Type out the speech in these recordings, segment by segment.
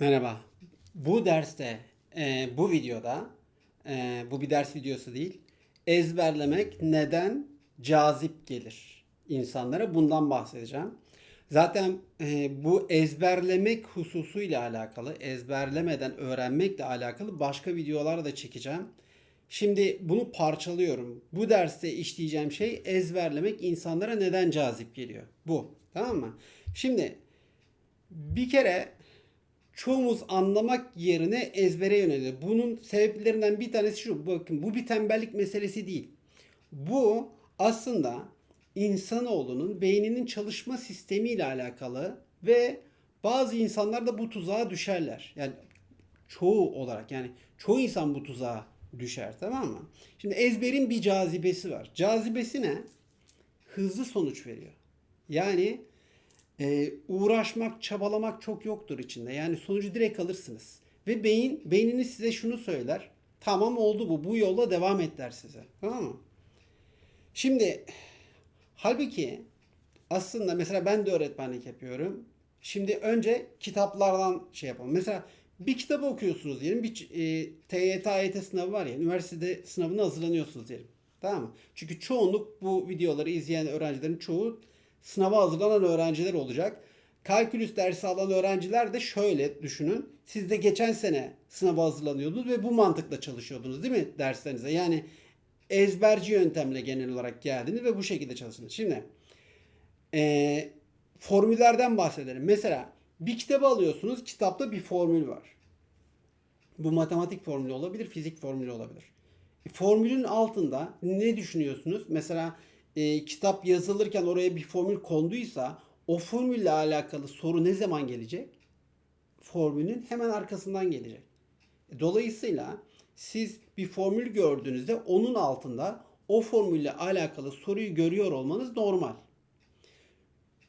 Merhaba. Bu derste, e, bu videoda, e, bu bir ders videosu değil, ezberlemek neden cazip gelir insanlara bundan bahsedeceğim. Zaten e, bu ezberlemek hususuyla alakalı, ezberlemeden öğrenmekle alakalı başka videolar da çekeceğim. Şimdi bunu parçalıyorum. Bu derste işleyeceğim şey ezberlemek insanlara neden cazip geliyor. Bu. Tamam mı? Şimdi bir kere çoğumuz anlamak yerine ezbere yöneliyor. Bunun sebeplerinden bir tanesi şu. Bakın bu bir tembellik meselesi değil. Bu aslında insanoğlunun beyninin çalışma sistemiyle alakalı ve bazı insanlar da bu tuzağa düşerler. Yani çoğu olarak yani çoğu insan bu tuzağa düşer tamam mı? Şimdi ezberin bir cazibesi var. Cazibesi ne? Hızlı sonuç veriyor. Yani e, uğraşmak, çabalamak çok yoktur içinde. Yani sonucu direkt alırsınız. Ve beyin, beyniniz size şunu söyler. Tamam oldu bu. Bu yolla devam et der size. Tamam mı? Şimdi halbuki aslında mesela ben de öğretmenlik yapıyorum. Şimdi önce kitaplardan şey yapalım. Mesela bir kitabı okuyorsunuz diyelim. Bir e, TYT, AYT sınavı var ya. Üniversitede sınavına hazırlanıyorsunuz diyelim. Tamam mı? Çünkü çoğunluk bu videoları izleyen öğrencilerin çoğu sınava hazırlanan öğrenciler olacak. Kalkülüs dersi alan öğrenciler de şöyle düşünün. Siz de geçen sene sınava hazırlanıyordunuz ve bu mantıkla çalışıyordunuz değil mi derslerinize? Yani ezberci yöntemle genel olarak geldiniz ve bu şekilde çalıştınız. Şimdi e, formüllerden bahsedelim. Mesela bir kitabı alıyorsunuz. Kitapta bir formül var. Bu matematik formülü olabilir, fizik formülü olabilir. E, formülün altında ne düşünüyorsunuz? Mesela e, kitap yazılırken oraya bir formül konduysa o formülle alakalı soru ne zaman gelecek? Formülün hemen arkasından gelecek. E, dolayısıyla siz bir formül gördüğünüzde onun altında o formülle alakalı soruyu görüyor olmanız normal.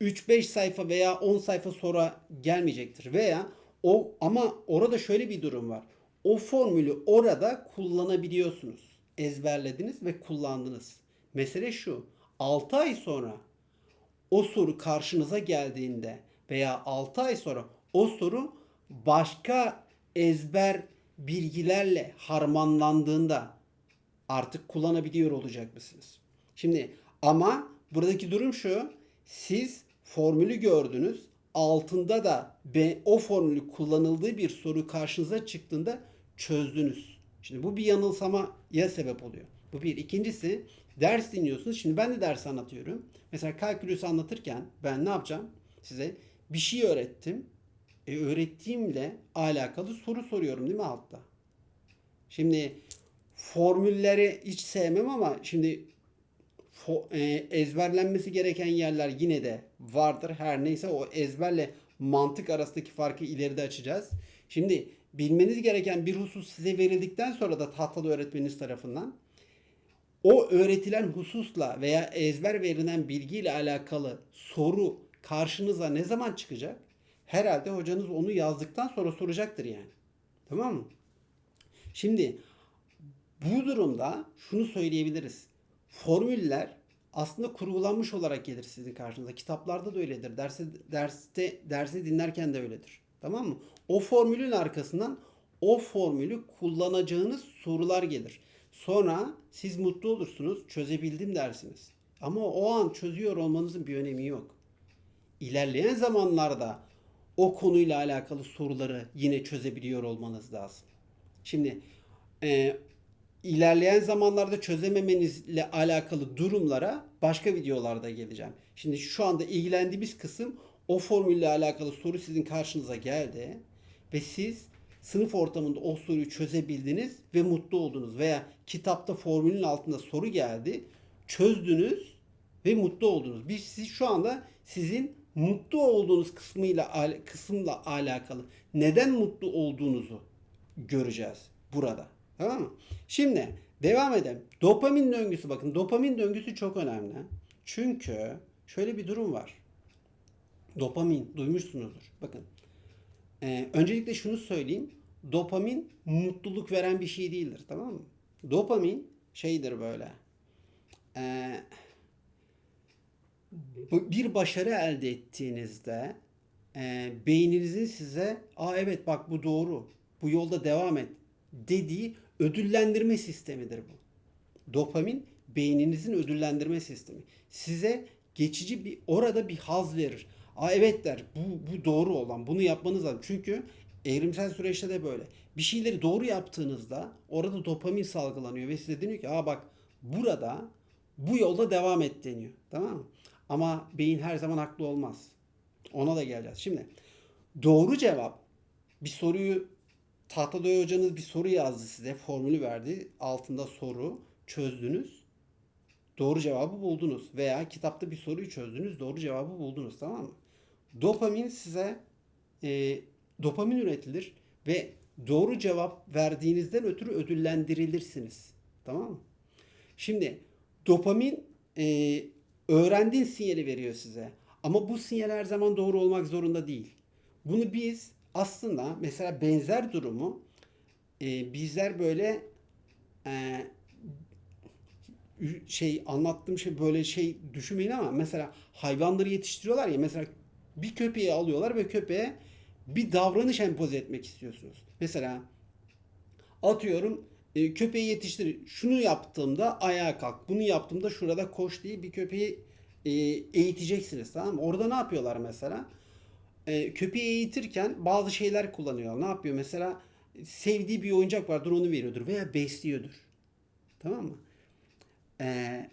3-5 sayfa veya 10 sayfa sonra gelmeyecektir. Veya o ama orada şöyle bir durum var. O formülü orada kullanabiliyorsunuz. Ezberlediniz ve kullandınız. Mesele şu. 6 ay sonra o soru karşınıza geldiğinde veya 6 ay sonra o soru başka ezber bilgilerle harmanlandığında artık kullanabiliyor olacak mısınız? Şimdi ama buradaki durum şu. Siz formülü gördünüz. Altında da o formülü kullanıldığı bir soru karşınıza çıktığında çözdünüz. Şimdi bu bir yanılsamaya sebep oluyor. Bu bir. İkincisi ders dinliyorsunuz. Şimdi ben de ders anlatıyorum. Mesela kalkülüs anlatırken ben ne yapacağım? Size bir şey öğrettim. E, öğrettiğimle alakalı soru soruyorum değil mi altta? Şimdi formülleri hiç sevmem ama şimdi e, ezberlenmesi gereken yerler yine de vardır. Her neyse o ezberle mantık arasındaki farkı ileride açacağız. Şimdi bilmeniz gereken bir husus size verildikten sonra da tahtalı öğretmeniniz tarafından o öğretilen hususla veya ezber verilen bilgiyle alakalı soru karşınıza ne zaman çıkacak? Herhalde hocanız onu yazdıktan sonra soracaktır yani. Tamam mı? Şimdi bu durumda şunu söyleyebiliriz. Formüller aslında kurgulanmış olarak gelir sizin karşınıza. Kitaplarda da öyledir. Derse, derste, dersi dinlerken de öyledir. Tamam mı? O formülün arkasından o formülü kullanacağınız sorular gelir. Sonra siz mutlu olursunuz, çözebildim dersiniz. Ama o an çözüyor olmanızın bir önemi yok. İlerleyen zamanlarda o konuyla alakalı soruları yine çözebiliyor olmanız lazım. Şimdi e, ilerleyen zamanlarda çözememenizle alakalı durumlara başka videolarda geleceğim. Şimdi şu anda ilgilendiğimiz kısım o formülle alakalı soru sizin karşınıza geldi ve siz sınıf ortamında o soruyu çözebildiniz ve mutlu oldunuz veya kitapta formülün altında soru geldi, çözdünüz ve mutlu oldunuz. Biz siz şu anda sizin mutlu olduğunuz kısmıyla kısımla alakalı neden mutlu olduğunuzu göreceğiz burada. Tamam mı? Şimdi devam edelim. Dopamin döngüsü bakın. Dopamin döngüsü çok önemli. Çünkü şöyle bir durum var. Dopamin duymuşsunuzdur. Bakın. Ee, öncelikle şunu söyleyeyim. Dopamin mutluluk veren bir şey değildir. Tamam mı? Dopamin şeydir böyle. Eee bir başarı elde ettiğinizde e, beyninizin size aa evet bak bu doğru bu yolda devam et dediği ödüllendirme sistemidir bu. Dopamin beyninizin ödüllendirme sistemi. Size geçici bir orada bir haz verir. Aa evet der. Bu bu doğru olan. Bunu yapmanız lazım. Çünkü evrimsel süreçte de böyle. Bir şeyleri doğru yaptığınızda orada dopamin salgılanıyor ve size deniyor ki aa bak burada bu yolda devam et deniyor. Tamam mı? Ama beyin her zaman haklı olmaz. Ona da geleceğiz. Şimdi doğru cevap bir soruyu Tahtadoy hocanız bir soru yazdı size. Formülü verdi. Altında soru. Çözdünüz. Doğru cevabı buldunuz. Veya kitapta bir soruyu çözdünüz. Doğru cevabı buldunuz. Tamam mı? Dopamin size e, dopamin üretilir ve doğru cevap verdiğinizden ötürü ödüllendirilirsiniz. Tamam mı? Şimdi dopamin e, öğrendiğin sinyali veriyor size. Ama bu sinyal her zaman doğru olmak zorunda değil. Bunu biz aslında mesela benzer durumu e, bizler böyle e, şey anlattığım şey böyle şey düşünmeyin ama mesela hayvanları yetiştiriyorlar ya mesela bir köpeği alıyorlar ve köpeğe bir davranış empoze etmek istiyorsunuz. Mesela atıyorum e, köpeği yetiştir. Şunu yaptığımda ayağa kalk. Bunu yaptığımda şurada koş diye bir köpeği e, eğiteceksiniz tamam mı? Orada ne yapıyorlar mesela? E, köpeği eğitirken bazı şeyler kullanıyor. Ne yapıyor? Mesela sevdiği bir oyuncak vardır onu veriyordur veya besliyordur. Tamam mı? E,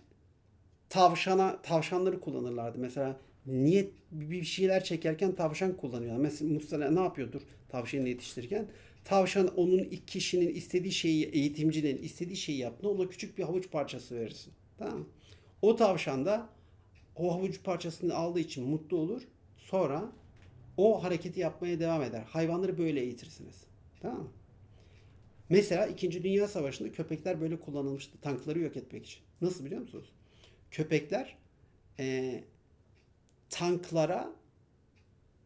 tavşana tavşanları kullanırlardı. Mesela niyet bir şeyler çekerken tavşan kullanıyor. Mesela Mustafa ne yapıyordur tavşanı yetiştirirken? Tavşan onun kişinin istediği şeyi, eğitimcinin istediği şeyi yaptığında ona küçük bir havuç parçası verirsin. Tamam? O tavşan da o havuç parçasını aldığı için mutlu olur. Sonra o hareketi yapmaya devam eder. Hayvanları böyle eğitirsiniz. Tamam? Mesela 2. Dünya Savaşı'nda köpekler böyle kullanılmıştı. Tankları yok etmek için. Nasıl biliyor musunuz? Köpekler e, tanklara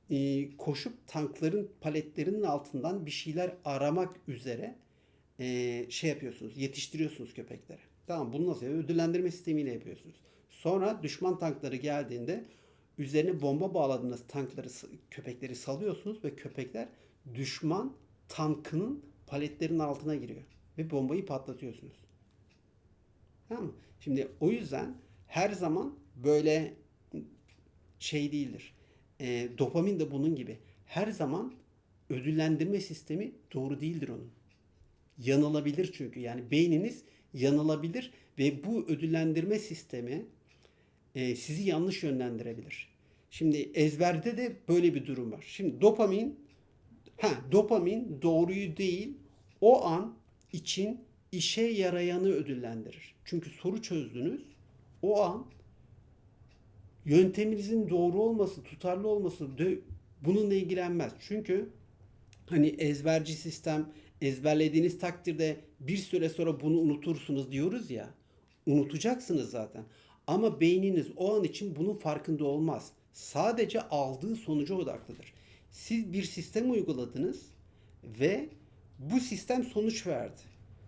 e, koşup tankların paletlerinin altından bir şeyler aramak üzere e, şey yapıyorsunuz. Yetiştiriyorsunuz köpekleri. Tamam bunu nasıl yapıyor? Ödüllendirme sistemiyle yapıyorsunuz. Sonra düşman tankları geldiğinde üzerine bomba bağladığınız tankları köpekleri salıyorsunuz ve köpekler düşman tankının paletlerin altına giriyor ve bombayı patlatıyorsunuz. Tamam mı? Şimdi o yüzden her zaman böyle şey değildir. E, dopamin de bunun gibi. Her zaman ödüllendirme sistemi doğru değildir onun. Yanılabilir çünkü. Yani beyniniz yanılabilir ve bu ödüllendirme sistemi e, sizi yanlış yönlendirebilir. Şimdi ezberde de böyle bir durum var. Şimdi dopamin ha dopamin doğruyu değil o an için işe yarayanı ödüllendirir. Çünkü soru çözdünüz. O an yönteminizin doğru olması, tutarlı olması de bununla ilgilenmez. Çünkü hani ezberci sistem ezberlediğiniz takdirde bir süre sonra bunu unutursunuz diyoruz ya. Unutacaksınız zaten. Ama beyniniz o an için bunun farkında olmaz. Sadece aldığı sonuca odaklıdır. Siz bir sistem uyguladınız ve bu sistem sonuç verdi.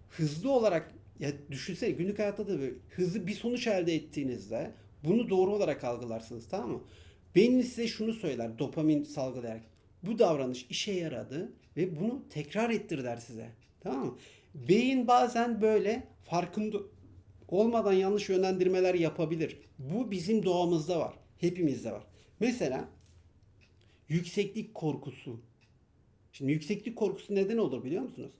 Hızlı olarak ya düşünsene günlük hayatta da böyle hızlı bir sonuç elde ettiğinizde bunu doğru olarak algılarsınız tamam mı? Beyniniz size şunu söyler dopamin salgılayarak. Bu davranış işe yaradı ve bunu tekrar ettir der size. Tamam mı? Beyin bazen böyle farkında olmadan yanlış yönlendirmeler yapabilir. Bu bizim doğamızda var. Hepimizde var. Mesela yükseklik korkusu. Şimdi yükseklik korkusu neden olur biliyor musunuz?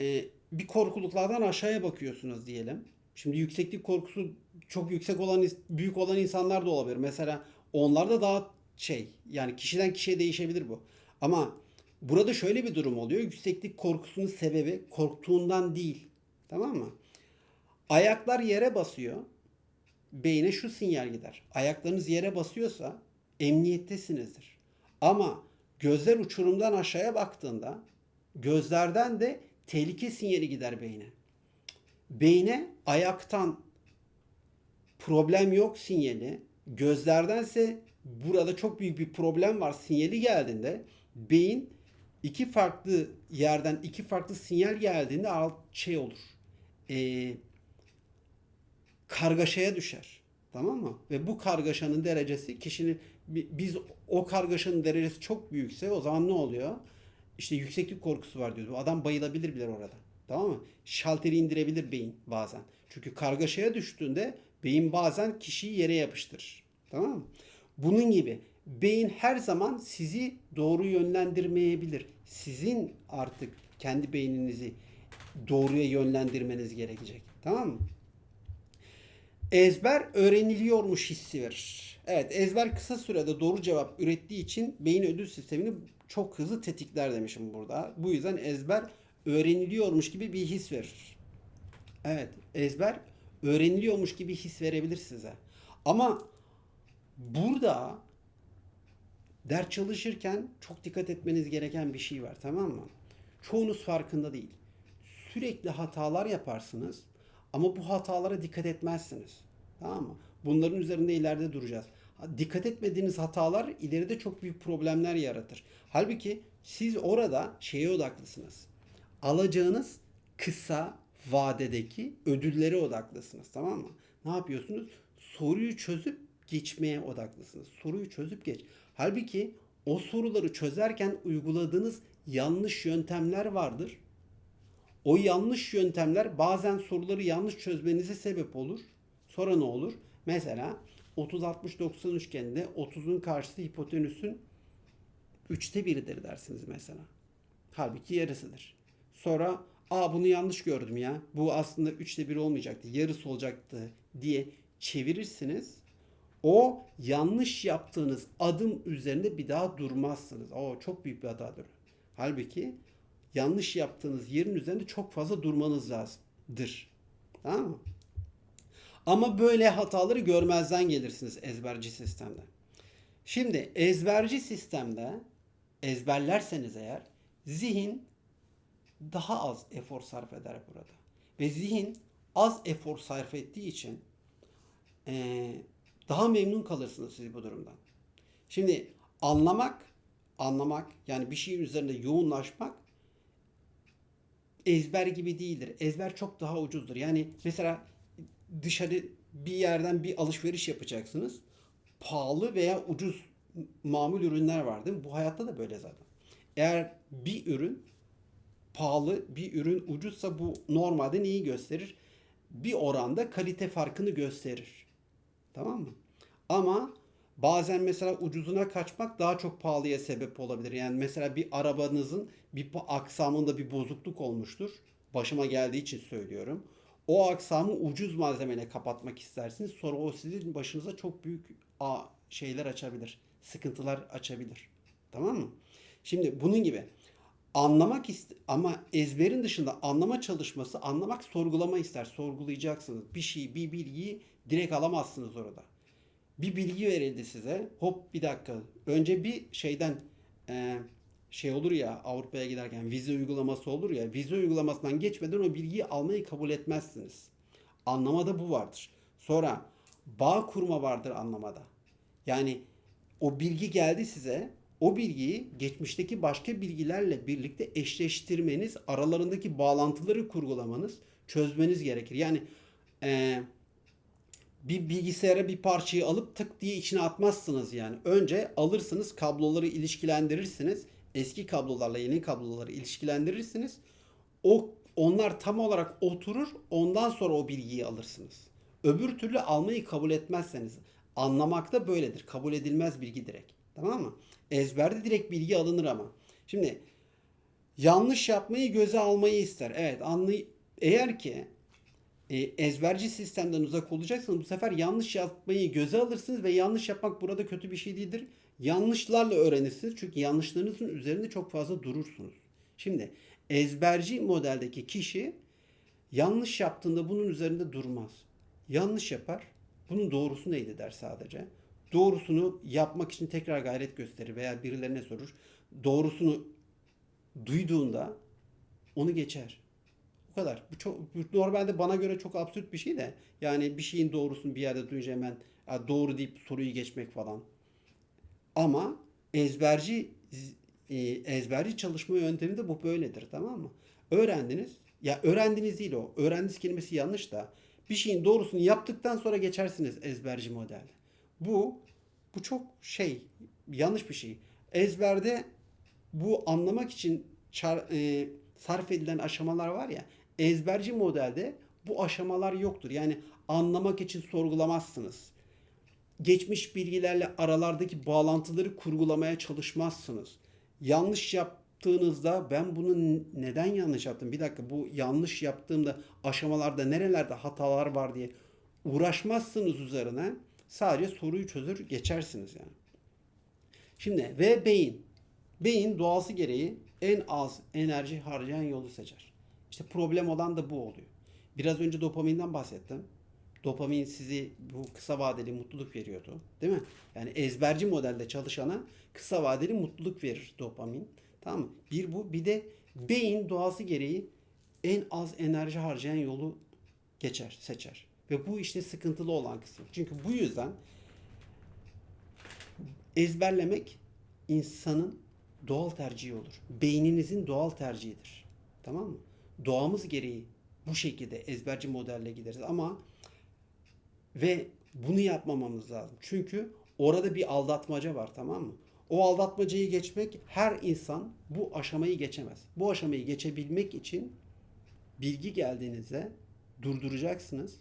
Ee, bir korkuluklardan aşağıya bakıyorsunuz diyelim. Şimdi yükseklik korkusu çok yüksek olan büyük olan insanlar da olabilir. Mesela onlar da daha şey yani kişiden kişiye değişebilir bu. Ama burada şöyle bir durum oluyor. Yükseklik korkusunun sebebi korktuğundan değil. Tamam mı? Ayaklar yere basıyor. Beyne şu sinyal gider. Ayaklarınız yere basıyorsa emniyettesinizdir. Ama gözler uçurumdan aşağıya baktığında gözlerden de tehlike sinyali gider beyne. Beyne ayaktan problem yok sinyali, gözlerdense burada çok büyük bir problem var sinyali geldiğinde beyin iki farklı yerden iki farklı sinyal geldiğinde alt şey olur. Ee, kargaşaya düşer. Tamam mı? Ve bu kargaşanın derecesi kişinin bi- biz o kargaşanın derecesi çok büyükse o zaman ne oluyor? İşte yükseklik korkusu var diyoruz. Adam bayılabilir bile orada. Tamam mı? Şalteri indirebilir beyin bazen. Çünkü kargaşaya düştüğünde beyin bazen kişiyi yere yapıştırır. Tamam mı? Bunun gibi beyin her zaman sizi doğru yönlendirmeyebilir. Sizin artık kendi beyninizi doğruya yönlendirmeniz gerekecek. Tamam mı? Ezber öğreniliyormuş hissi verir. Evet ezber kısa sürede doğru cevap ürettiği için beyin ödül sistemini çok hızlı tetikler demişim burada. Bu yüzden ezber öğreniliyormuş gibi bir his verir. Evet ezber öğreniliyormuş gibi his verebilir size. Ama burada ders çalışırken çok dikkat etmeniz gereken bir şey var tamam mı? Çoğunuz farkında değil. Sürekli hatalar yaparsınız ama bu hatalara dikkat etmezsiniz. Tamam mı? Bunların üzerinde ileride duracağız. Dikkat etmediğiniz hatalar ileride çok büyük problemler yaratır. Halbuki siz orada şeye odaklısınız. Alacağınız kısa vadedeki ödüllere odaklısınız. Tamam mı? Ne yapıyorsunuz? Soruyu çözüp geçmeye odaklısınız. Soruyu çözüp geç. Halbuki o soruları çözerken uyguladığınız yanlış yöntemler vardır. O yanlış yöntemler bazen soruları yanlış çözmenize sebep olur. Sonra ne olur? Mesela 30-60-90 üçgeninde 30'un karşısı hipotenüsün üçte biridir dersiniz mesela. Halbuki yarısıdır. Sonra aa bunu yanlış gördüm ya. Bu aslında üçte bir olmayacaktı. Yarısı olacaktı diye çevirirsiniz. O yanlış yaptığınız adım üzerinde bir daha durmazsınız. O çok büyük bir hatadır. Halbuki yanlış yaptığınız yerin üzerinde çok fazla durmanız lazımdır. Tamam mı? Ama böyle hataları görmezden gelirsiniz ezberci sistemde. Şimdi ezberci sistemde ezberlerseniz eğer zihin daha az efor sarf eder burada. Ve zihin az efor sarf ettiği için eee, daha memnun kalırsınız siz bu durumdan. Şimdi anlamak, anlamak yani bir şeyin üzerinde yoğunlaşmak ezber gibi değildir. Ezber çok daha ucuzdur. Yani mesela dışarı bir yerden bir alışveriş yapacaksınız. Pahalı veya ucuz mamul ürünler var değil mi? Bu hayatta da böyle zaten. Eğer bir ürün pahalı, bir ürün ucuzsa bu normalde neyi gösterir? Bir oranda kalite farkını gösterir. Tamam mı? Ama bazen mesela ucuzuna kaçmak daha çok pahalıya sebep olabilir. Yani mesela bir arabanızın bir aksamında bir bozukluk olmuştur. Başıma geldiği için söylüyorum. O aksamı ucuz malzemeyle kapatmak istersiniz. Sonra o sizin başınıza çok büyük a, şeyler açabilir. Sıkıntılar açabilir. Tamam mı? Şimdi bunun gibi anlamak ama ezberin dışında anlama çalışması anlamak sorgulama ister. Sorgulayacaksınız. Bir şeyi, bir bilgiyi direkt alamazsınız orada. Bir bilgi verildi size. Hop bir dakika. Önce bir şeyden e, şey olur ya Avrupa'ya giderken vize uygulaması olur ya. Vize uygulamasından geçmeden o bilgiyi almayı kabul etmezsiniz. Anlamada bu vardır. Sonra bağ kurma vardır anlamada. Yani o bilgi geldi size. O bilgiyi geçmişteki başka bilgilerle birlikte eşleştirmeniz, aralarındaki bağlantıları kurgulamanız, çözmeniz gerekir. Yani eee bir bilgisayara bir parçayı alıp tık diye içine atmazsınız yani. Önce alırsınız kabloları ilişkilendirirsiniz. Eski kablolarla yeni kabloları ilişkilendirirsiniz. O onlar tam olarak oturur. Ondan sonra o bilgiyi alırsınız. Öbür türlü almayı kabul etmezseniz anlamakta böyledir. Kabul edilmez bilgi direkt. Tamam mı? Ezberde direkt bilgi alınır ama. Şimdi yanlış yapmayı göze almayı ister. Evet anlay eğer ki e, ezberci sistemden uzak olacaksanız bu sefer yanlış yapmayı göze alırsınız ve yanlış yapmak burada kötü bir şey değildir. Yanlışlarla öğrenirsiniz çünkü yanlışlarınızın üzerinde çok fazla durursunuz. Şimdi ezberci modeldeki kişi yanlış yaptığında bunun üzerinde durmaz. Yanlış yapar. Bunun doğrusu neydi der sadece. Doğrusunu yapmak için tekrar gayret gösterir veya birilerine sorur. Doğrusunu duyduğunda onu geçer. Bu kadar. Bu çok normalde bana göre çok absürt bir şey de. Yani bir şeyin doğrusunu bir yerde duyunca hemen "Ya doğru deyip soruyu geçmek falan. Ama ezberci e, ezberci çalışma yöntemi de bu böyledir tamam mı? Öğrendiniz. Ya öğrendiniz değil o. Öğrendiniz kelimesi yanlış da. Bir şeyin doğrusunu yaptıktan sonra geçersiniz ezberci modelde. Bu Bu çok şey, yanlış bir şey. Ezberde bu anlamak için çar- e, sarf edilen aşamalar var ya, ezberci modelde bu aşamalar yoktur. Yani anlamak için sorgulamazsınız. Geçmiş bilgilerle aralardaki bağlantıları kurgulamaya çalışmazsınız. Yanlış yaptığınızda ben bunu neden yanlış yaptım? Bir dakika bu yanlış yaptığımda aşamalarda nerelerde hatalar var diye uğraşmazsınız üzerine. Sadece soruyu çözür geçersiniz yani. Şimdi ve beyin. Beyin doğası gereği en az enerji harcayan yolu seçer. İşte problem olan da bu oluyor. Biraz önce dopaminden bahsettim. Dopamin sizi bu kısa vadeli mutluluk veriyordu. Değil mi? Yani ezberci modelde çalışana kısa vadeli mutluluk verir dopamin. Tamam mı? Bir bu. Bir de beyin doğası gereği en az enerji harcayan yolu geçer, seçer. Ve bu işte sıkıntılı olan kısım. Çünkü bu yüzden ezberlemek insanın doğal tercihi olur. Beyninizin doğal tercihidir. Tamam mı? Doğamız gereği bu şekilde ezberci modelle gideriz ama ve bunu yapmamamız lazım. Çünkü orada bir aldatmaca var tamam mı? O aldatmacayı geçmek her insan bu aşamayı geçemez. Bu aşamayı geçebilmek için bilgi geldiğinizde durduracaksınız,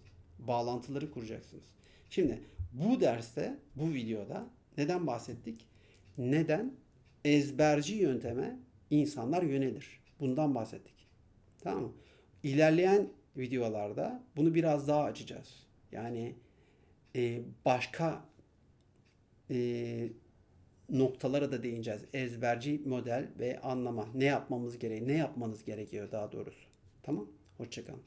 bağlantıları kuracaksınız. Şimdi bu derste, bu videoda neden bahsettik? Neden ezberci yönteme insanlar yönelir? Bundan bahsettik. Tamam mı? İlerleyen videolarda bunu biraz daha açacağız. Yani e, başka e, noktalara da değineceğiz. Ezberci model ve anlama. Ne yapmamız gerekiyor? Ne yapmanız gerekiyor daha doğrusu. Tamam? Hoşçakalın.